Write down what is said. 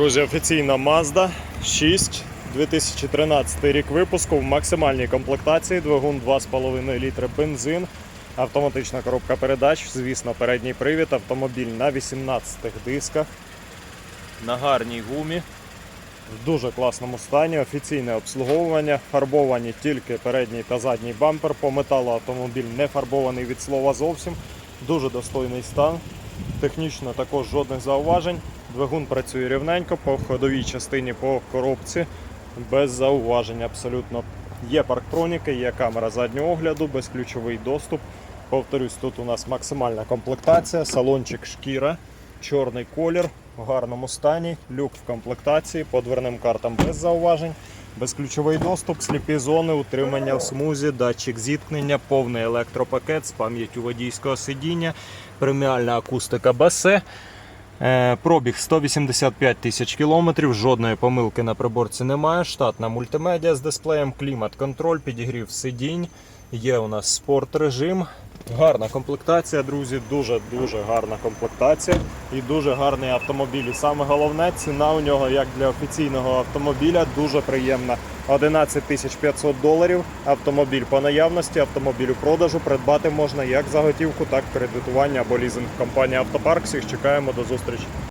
Друзі, офіційна Mazda 6 2013 рік випуску в максимальній комплектації, двигун 2,5 літри бензин, автоматична коробка передач, звісно, передній привід, автомобіль на 18 дисках, на гарній гумі, в дуже класному стані, офіційне обслуговування, фарбовані тільки передній та задній бампер. По металу автомобіль не фарбований від слова зовсім. Дуже достойний стан. Технічно також жодних зауважень. Двигун працює рівненько по ходовій частині по коробці. Без зауважень абсолютно. Є парктроніки, є камера заднього огляду, безключовий доступ. Повторюсь, тут у нас максимальна комплектація, салончик шкіра, чорний колір в гарному стані, люк в комплектації, по дверним картам без зауважень, безключовий доступ, сліпі зони, утримання в смузі, датчик зіткнення, повний електропакет з пам'яттю водійського сидіння, преміальна акустика басе. Е, Пробіг 185 тисяч кілометрів, жодної помилки на приборці немає. Штатна мультимедіа з дисплеєм, клімат-контроль, підігрів сидінь. Є у нас спорт режим. Гарна комплектація, друзі, дуже-дуже гарна комплектація і дуже гарний автомобіль. І саме головне, ціна у нього, як для офіційного автомобіля, дуже приємна. 11 тисяч 500 доларів. Автомобіль по наявності, автомобіль у продажу придбати можна як за готівку, так і кредитування або лізинг. Компанія Автопарк. Всіх чекаємо до зустрічі.